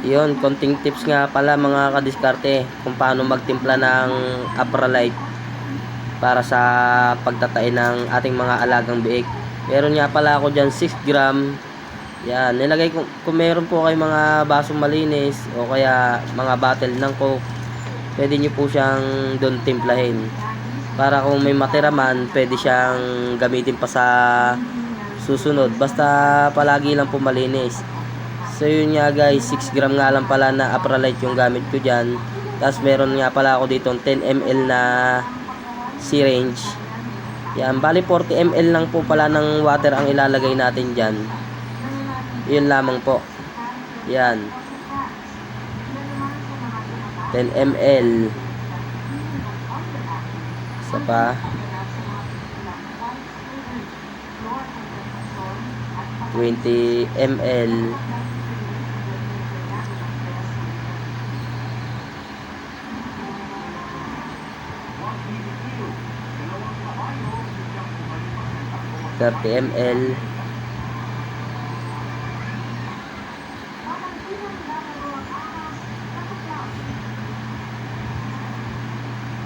Yun, konting tips nga pala mga kadiskarte kung paano magtimpla ng Apralite para sa pagtatain ng ating mga alagang biik. Meron nga pala ako dyan 6 gram. Yan, nilagay ko, kung meron po kayo mga basong malinis o kaya mga bottle ng coke, pwede nyo po siyang doon timplahin. Para kung may matira man, pwede siyang gamitin pa sa susunod. Basta palagi lang po malinis. So yun nga guys, 6 gram nga lang pala na Apralite yung gamit ko dyan. Tapos meron nga pala ako dito 10 ml na syringe. Yan, bali 40 ml lang po pala ng water ang ilalagay natin dyan. Yun lamang po. Yan. 10 ml. Isa pa. 20 ml. Thirty ml.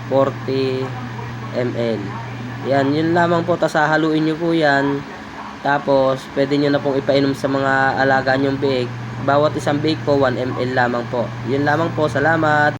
Forty ml. Yan, yun lamang po. Tapos hahaluin nyo po yan. Tapos, pwede nyo na pong ipainom sa mga alaga nyong biik. Bawat isang biik po, 1 ml lamang po. Yun lamang po. Salamat!